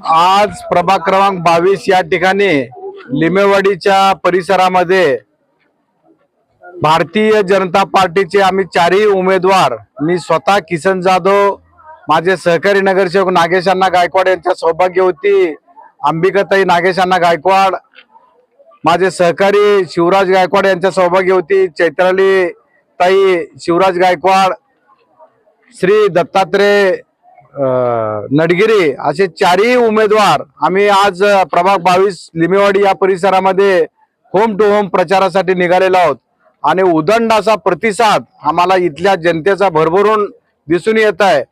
आज प्रभाग क्रमांक बावीस या ठिकाणी लिमेवाडीच्या परिसरामध्ये भारतीय जनता पार्टीचे आम्ही चारही उमेदवार मी स्वतः किसन जाधव माझे सहकारी नगरसेवक नागेशांना गायकवाड यांच्या सौभाग्यवती अंबिकाताई नागेशांना गायकवाड माझे सहकारी शिवराज गायकवाड यांच्या सौभाग्यवती चैत्राली ताई शिवराज गायकवाड श्री दत्तात्रय नडगिरी असे चारही उमेदवार आम्ही आज प्रभाग बावीस लिमेवाडी या परिसरामध्ये होम टू होम प्रचारासाठी निघालेलो आहोत. आणि उदंड असा प्रतिसाद आम्हाला इथल्या जनतेचा भरभरून दिसून येत आहे.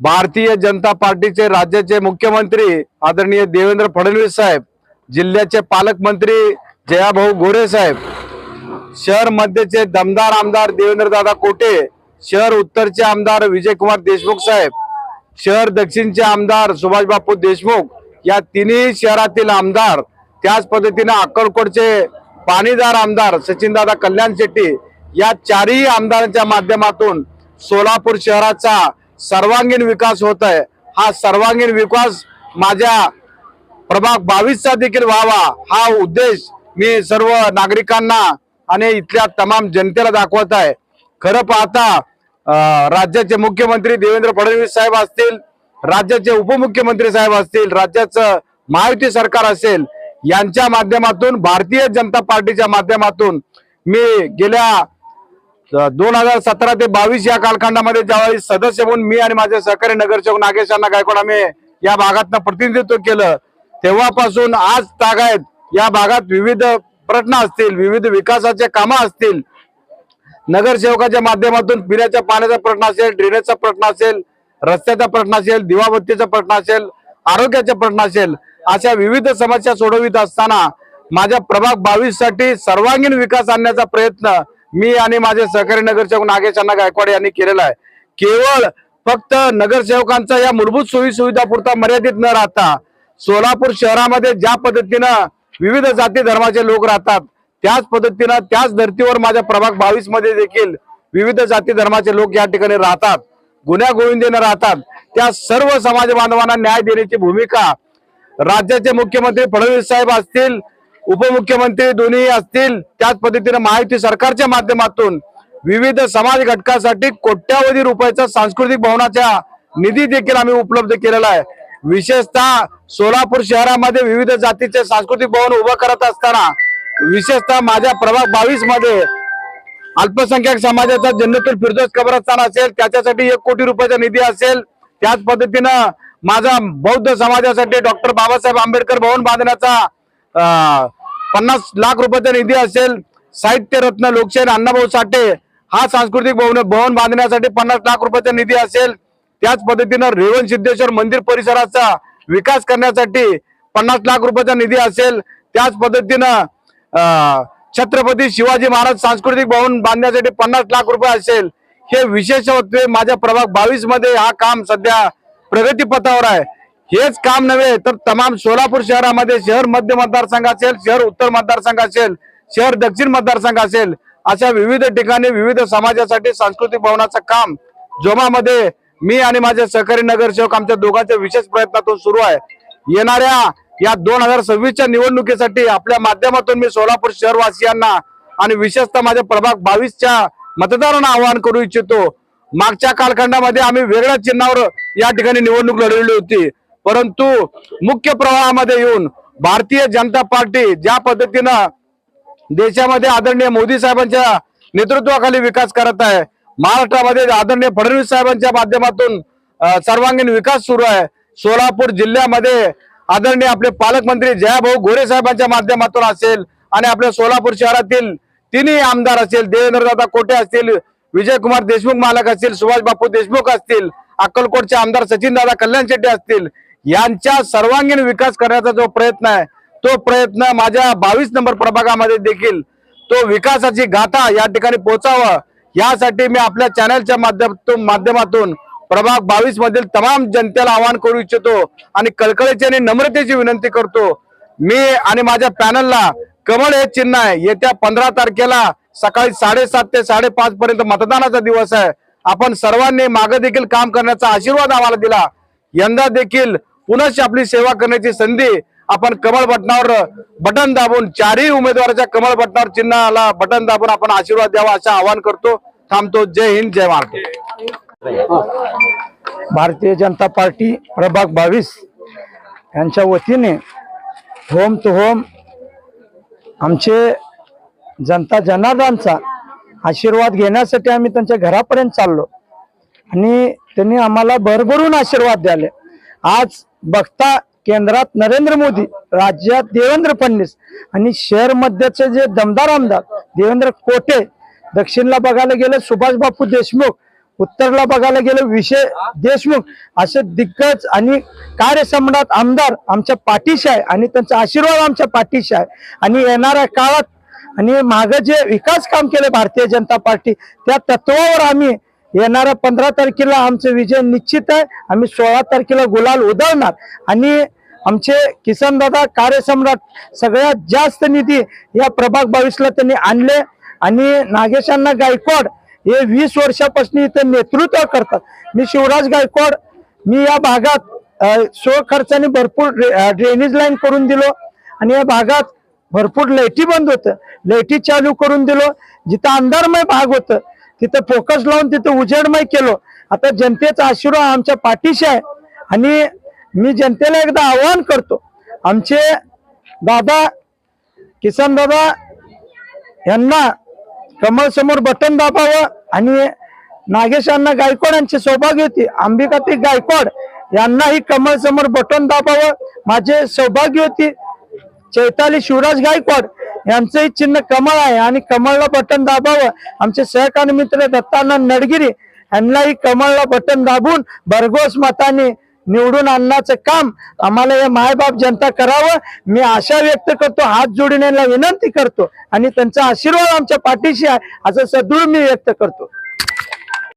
भारतीय जनता पार्टीचे राज्याचे मुख्यमंत्री आदरणीय देवेंद्र फडणवीस साहेब जिल्ह्याचे पालकमंत्री जयाभाऊ गोरे साहेब शहर मध्यचे दमदार आमदार देवेंद्र दादा कोटे शहर उत्तरचे आमदार विजयकुमार देशमुख साहेब शहर दक्षिणचे आमदार सुभाषबापू देशमुख या तिन्ही शहरातील आमदार त्याच पद्धतीने अक्कलकोटचे पाणीदार आमदार सचिनदादा कल्याण शेट्टी या चारही आमदारांच्या माध्यमातून सोलापूर शहराचा सर्वांगीण विकास होत आहे हा सर्वांगीण विकास माझ्या प्रभाग बावीसचा देखील व्हावा हा उद्देश मी सर्व नागरिकांना आणि इथल्या तमाम जनतेला दाखवत आहे. खरं पाहता राज्याचे मुख्यमंत्री देवेंद्र फडणवीस साहेब असतील राज्याचे उपमुख्यमंत्री साहेब असतील राज्याचं महायुती सरकार असेल यांच्या माध्यमातून भारतीय जनता पार्टीच्या माध्यमातून मी गेल्या दोन हजार सतरा ते बावीस या कालखंडामध्ये ज्यावेळी सदस्य म्हणून मी आणि माझे सहकारी नगरसेवक नागेश अण्णा गायकवाड आम्ही या भागातनं प्रतिनिधित्व केलं तेव्हापासून आज तागायत या भागात विविध प्रश्न असतील विविध विकासाचे कामं असतील नगरसेवकाच्या माध्यमातून पिण्याच्या पाण्याचा प्रश्न असेल ड्रेनेजचा प्रश्न असेल रस्त्याचा प्रश्न असेल दिवाबत्तीचा प्रश्न असेल आरोग्याचा प्रश्न असेल अशा विविध समस्या सोडवित असताना माझ्या प्रभाग बावीससाठी सर्वांगीण विकास आणण्याचा प्रयत्न मी आणि माझे सहकारी नगरसेवक नागेश अण्णा गायकवाड यांनी केलेला आहे. केवळ फक्त नगरसेवकांचा या मूलभूत सोयी सुविधा पुरता मर्यादित न राहता सोलापूर शहरामध्ये ज्या पद्धतीनं विविध जाती धर्माचे लोक राहतात त्याच पद्धतीनं त्याच धर्तीवर माझ्या प्रभाग बावीसमध्ये देखील विविध जाती धर्माचे लोक या ठिकाणी राहतात गुन्ह्या गोविंदेनं राहतात. त्या सर्व समाज बांधवांना न्याय देण्याची भूमिका राज्याचे मुख्यमंत्री फडणवीस साहेब असतील उपमुख्यमंत्री दोन्ही असतील त्याच पद्धतीने महायुती सरकारच्या माध्यमातून विविध समाज घटकासाठी कोट्यावधी रुपयाचा सांस्कृतिक भवनाच्या निधी देखील आम्ही उपलब्ध केलेला आहे. विशेषतः सोलापूर शहरामध्ये विविध जातीचे सांस्कृतिक भवन उभं करत असताना विशेषतः माझ्या प्रभाग बावीसमध्ये अल्पसंख्याक समाजाचा जन्मतूर फिरदोस कब्रस्तान असेल त्याच्यासाठी एक कोटी रुपयाचा निधी असेल. त्याच पद्धतीनं माझा बौद्ध समाजासाठी डॉक्टर बाबासाहेब आंबेडकर भवन बांधण्याचा पन्नास लाख रुपयाचा निधी असेल. साहित्य रत्न लोकशाही अण्णाभाऊ साठे हा सांस्कृतिक भवन भवन बांधण्यासाठी पन्नास लाख रुपयाचा निधी असेल. त्याच पद्धतीनं रेवण सिद्धेश्वर मंदिर परिसराचा विकास करण्यासाठी पन्नास लाख रुपयाचा निधी असेल. त्याच पद्धतीनं छत्रपती शिवाजी महाराज सांस्कृतिक भवन बांधण्यासाठी पन्नास लाख रुपये असेल. हे विशेष होते माझ्या प्रभाग बावीसमध्ये हा काम सध्या प्रगतीपथावर आहे. हेच काम नव्हे तर तमाम सोलापूर शहरामध्ये शहर मध्य मतदारसंघ असेल शहर उत्तर मतदारसंघ असेल शहर दक्षिण मतदारसंघ असेल अशा विविध ठिकाणी विविध समाजासाठी सांस्कृतिक भवनाचं काम जोमामध्ये मी आणि माझे सहकारी नगरसेवक आमच्या दोघांच्या विशेष प्रयत्नातून सुरू आहे. येणाऱ्या या दोन हजार सव्वीसच्या निवडणुकीसाठी आपल्या माध्यमातून मी सोलापूर शहरवासियांना आणि विशेषतः माझ्या प्रभाग बावीसच्या मतदारांना आवाहन करू इच्छितो. मागच्या कालखंडामध्ये आम्ही वेगळ्या चिन्हावर या ठिकाणी निवडणूक लढवली होती. परंतु मुख्य प्रवाहामध्ये येऊन भारतीय जनता पार्टी ज्या पद्धतीनं देशामध्ये आदरणीय मोदी साहेबांच्या नेतृत्वाखाली विकास करत आहे महाराष्ट्रामध्ये आदरणीय फडणवीस साहेबांच्या माध्यमातून सर्वांगीण विकास सुरू आहे. सोलापूर जिल्ह्यामध्ये आदरणीय आपले पालकमंत्री जयाभाऊ गोरे साहेबांच्या माध्यमातून असेल आणि आपल्या सोलापूर शहरातील तिन्ही आमदार असेल देवेंद्रदादा कोटे असतील विजयकुमार देशमुख मालक असतील सुभाष बापू देशमुख असतील अक्कलकोटचे आमदार सचिन दादा कल्याण शेट्टी असतील यांच्या सर्वांगीण विकास करण्याचा जो प्रयत्न आहे तो प्रयत्न माझ्या बावीस नंबर प्रभागामध्ये देखील तो विकासाची गाथा या ठिकाणी पोहोचावा यासाठी मी आपल्या चॅनलच्या माध्यमातून माध्यमातून प्रभाग बावीस मधील तमाम जनतेला आवाहन करू इच्छितो आणि कळकळीची आणि नम्रतेची विनंती करतो. मी आणि माझ्या पॅनलला कमळ हे चिन्ह आहे. येत्या पंधरा तारखेला सकाळी साडेसात ते साडेपाच पर्यंत मतदानाचा दिवस आहे. आपण सर्वांनी मागे देखील काम करण्याचा आशीर्वाद आम्हाला दिला. यंदा देखील पुनश्च आपली सेवा करण्याची संधी आपण कमळ बटनावर बटन दाबून चारही उमेदवाराच्या कमळ बटनावर चिन्हाला बटन दाबून आपण आशीर्वाद द्यावा असं आवाहन करतो. थांबतो. जय हिंद जय महाराष्ट्र. हो. भारतीय जनता पार्टी प्रभाग बावीस यांच्या वतीने होम टू होम आमचे जनता जनार्दांचा आशीर्वाद घेण्यासाठी आम्ही त्यांच्या घरापर्यंत चाललो. आणि त्यांनी आम्हाला भरभरून आशीर्वाद द्याले. आज बघता केंद्रात नरेंद्र मोदी राज्यात देवेंद्र फडणवीस आणि शहर मध्याचे जे दमदार आमदार देवेंद्र कोटे दक्षिणला बघायला गेले सुभाष बापू देशमुख उत्तरला बघायला गेलं विषय देशमुख असे दिग्गज आणि कार्यसम्राट आमदार आमच्या पाठीशी आहे आणि त्यांचा आशीर्वाद आमच्या पाठीशी आहे. आणि येणाऱ्या काळात आणि माग जे विकास काम केले भारतीय जनता पार्टी त्या तत्वावर आम्ही येणाऱ्या पंधरा तारखेला आमचं विजय निश्चित आहे. आम्ही सोळा तारखेला गुलाल उधळणार. आणि आमचे किसन दादा कार्यसम्राट सगळ्यात जास्त निधी या प्रभाग बावीसला त्यांनी आणले. आणि नागेशांना गायकवाड हे वीस वर्षापासून इथं नेतृत्व करतात. मी शिवराज गायकवाड मी या भागात स्वखर्चाने भरपूर ड्रेनेज लाईन करून दिलो आणि या भागात भरपूर लाईटी बंद होतं. लाईटी चालू करून दिलो. जिथं अंधारमय भाग होतं तिथं फोकस लावून तिथं उजेडमय केलो. आता जनतेचा आशीर्वाद आमच्या पाठीशी आहे आणि मी जनतेला एकदा आवाहन करतो. आमचे दादा किसन दादा यांना कमळ समोर बटन दाबावं. आणि नागेशांना गायकवाड यांची सौभाग्य होती. अंबिकाती गायकवाड यांनाही कमळ समोर बटन दाबावं माझे सौभाग्य होती. चैताली शिवराज गायकवाड यांचंही चिन्ह कमळ आहे आणि कमळला बटन दाबावं. आमचे सहकारी मित्र दत्तानंद नडगिरी यांनाही कमळला बटन दाबून भरघोस मताने निवडून आणण्याचं काम आम्हाला हे मायबाप जनता करावं. मी आशा व्यक्त करतो हात जोडून विनंती करतो आणि त्यांचा आशीर्वाद आमच्या पाठीशी आहे असं सदृढ मी व्यक्त करतो.